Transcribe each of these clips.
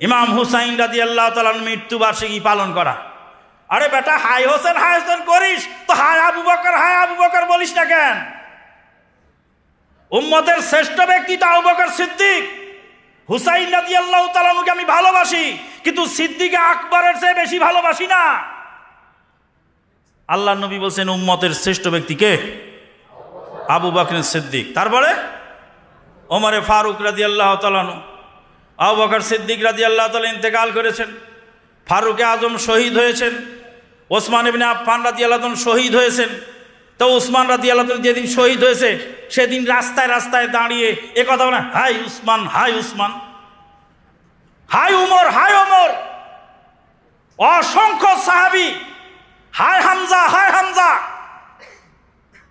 ইমাম হুসাইন রাজি আল্লাহ তালার মৃত্যুবার্ষিকী পালন করা। আরে বেটা, হাই হোসেন হাই হোসেন করিস, তো হায় আবু বকর, হায় আবু বকর বলিস না কেন? উম্মতের শ্রেষ্ঠ ব্যক্তি তো আবু বকর সিদ্দিক। হুসাইন রাজি আল্লাহ তালানুকে আমি ভালোবাসি, কিন্তু সিদ্দিকে আকবরের চেয়ে বেশি ভালোবাসি না। আল্লাহ নবী বলছেন, উম্মতের শ্রেষ্ঠ ব্যক্তিকে আবু বকর সিদ্দিক। তারপরে? ওমরে ফারুক রাজি আল্লাহ তালানু আবু সিদ্দিক রাজি আল্লাহ তালা ইন্তেকাল করেছেন। ফারুকে আজম শহীদ হয়েছেন। ওসমান ইবনে আফফান রাজি আল্লাহ শহীদ হয়েছেন। তো উসমান রাজি আল্লাহ যেদিন শহীদ হয়েছে, সেদিন রাস্তায় রাস্তায় দাঁড়িয়ে এ কথা বলে হাই উসমান হাই উসমান হাই উমর হাই উমর অসংখ্য সাহাবি, হাই হামজা হাই হামজা,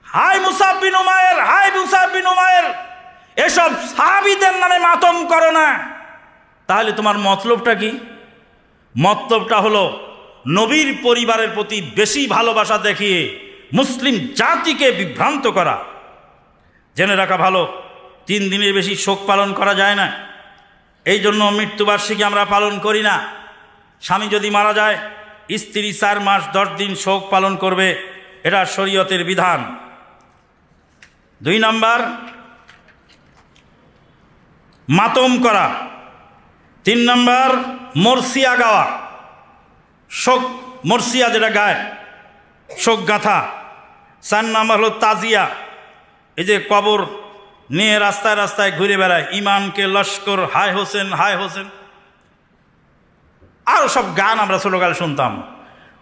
হাই মুসাব বিন উমায়ের হাই মুসাব বিন উমায়ের এসব সাহাবিদের নামে মাতম করো না। তাহলে তোমার মতলবটা কি? মতলবটা হলো, নবীর পরিবারের প্রতি বেশি ভালোবাসা দেখিয়ে মুসলিম জাতিকে বিভ্রান্ত করা। জেনে রাখা ভালো, তিন দিনের বেশি শোক পালন করা যায় না। এই জন্য মৃত্যুবার্ষিকী আমরা পালন করি না। স্বামী যদি মারা যায়, স্ত্রী চার মাস দশ দিন শোক পালন করবে, এটা শরীয়তের বিধান। দুই নাম্বার, মাতম করা। তিন নম্বর, মরসিয়া গাওয়া। শোক, মরসিয়া যেটা গায়, শোক গাথা। চার নাম্বার হলো তাজিয়া। এই যে কবর নিয়ে রাস্তায় রাস্তায় ঘুরে বেড়ায়, ইমানকে লস্কর, হায় হোসেন হায় হোসেন। আরও সব গান আমরা ছোটকালে শুনতাম।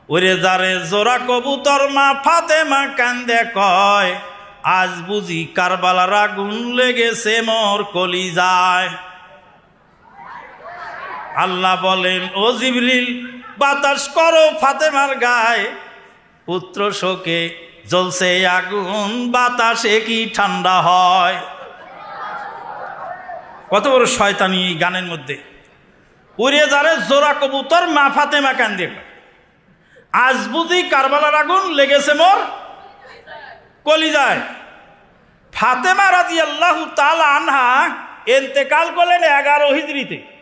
ওরে যারে জোড়া কবুতর মা ফাতে মা কান্দে কয়, আজ বুঝি কারবালার আগুন লেগেছে, মোর কলি যায় আল্লাহ বলেন, ও জিবলিল বাতাস করো ফাতেমার গায়ে। পুত্র শোকে জ্বলছে আগুন, বাতাসে কি ঠান্ডা হয়? কত বড় শয়তানি গানের মধ্যে। উড়ে যারে জোড়া কবুতর, মা ফাতেমা কান্দে। কয়। আজ বুঝি কারবালার আগুন লেগেছে মোর কলিজায়। ফাতেমা রাজি আল্লাহ তাল আনহা এন্তেকাল করলেন এগারো হিজড়িতে।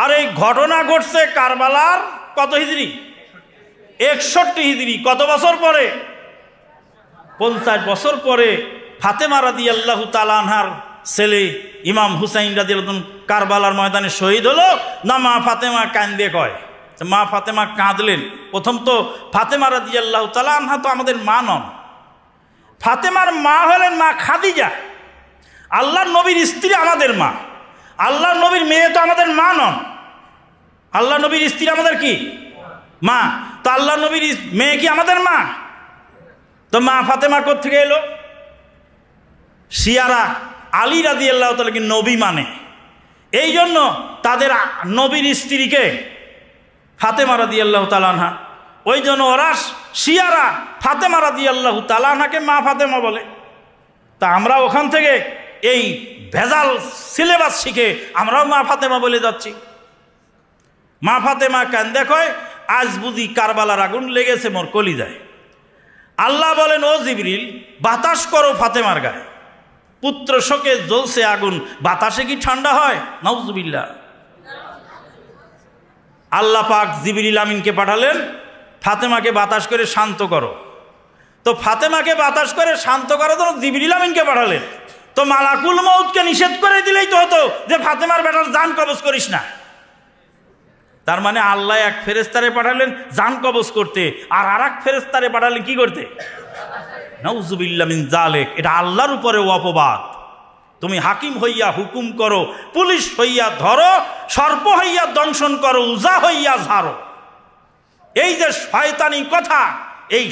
আর এই ঘটনা ঘটছে কারবালার কত হিজড়ি? একষট্টি হিজড়ি। কত বছর পরে? পঞ্চাশ বছর পরে ফাতেমা রাদি আল্লাহ তালানহার ছেলে ইমাম হুসাইন রাদি কারবালার ময়দানে শহীদ হলো। না, মা ফাতেমা কান্দে কয়? মা ফাতেমা কাঁদলেন। প্রথম তো ফাতেমা রাদি আল্লাহ তালানহা তো আমাদের মা নন। ফাতেমার মা হলেন মা খাদিজা। আল্লাহর নবীর স্ত্রী আমাদের মা। আল্লাহর নবীর মেয়ে তো আমাদের আল্লাহ নবীর স্ত্রী আমাদের কি? মা। তো আল্লাহ নবীর মেয়ে কি আমাদের মা? তো মা ফাতেমা থেকে এলো? শিয়ারা আলী রাদি আল্লাহ তালাকে নবী মানে। এই জন্য তাদের নবীর স্ত্রীকে ফাতেমা রাদি আল্লাহ তালানহা ওই জন্য ওরা শিয়ারা ফাতেমা রাদি আল্লাহ তালানহাকে মা ফাতেমা বলে। তা আমরা ওখান থেকে এই ভেজাল সিলেবাস শিখে আমরাও মা ফাতেমা বলে যাচ্ছি। মা ফাতেমা কেন দেখয় আজ বুঝি কারবালার আগুন লেগেছে, মোর কলিজায়। আল্লাহ বলেন, ও জিবরিল, বাতাস করো ফাতেমার গায়ে। পুত্র শোকে জ্বলছে আগুন, বাতাসে কি ঠান্ডা হয়? নাউজুবিল্লা আল্লাহ পাক জিবরিল আমিনকে পাঠালেন, ফাতেমাকে বাতাস করে শান্ত করো। তো ফাতেমাকে বাতাস করে শান্ত করার জন্য জিবরিল আমিনকে পাঠালেন। তো মালাকুল মৌতকে নিষেধ করে দিলেই তো হতো যে ফাতেমার বেটার জান কবজ করিস না। তার মানে আল্লাহ এক ফেরেস্তারে পাঠালেন জান কবজ করতে, আর আর এক ফেরেস্তারে পাঠালেন কি করতে? নউজুবিল্লা মিন জালেক এটা আল্লাহর উপরে অপবাদ। তুমি হাকিম হইয়া হুকুম করো, পুলিশ হইয়া ধরো, সর্প হইয়া দংশন করো, উজা হইয়া ঝাড়ো। এই যে শয়তানি কথা, এই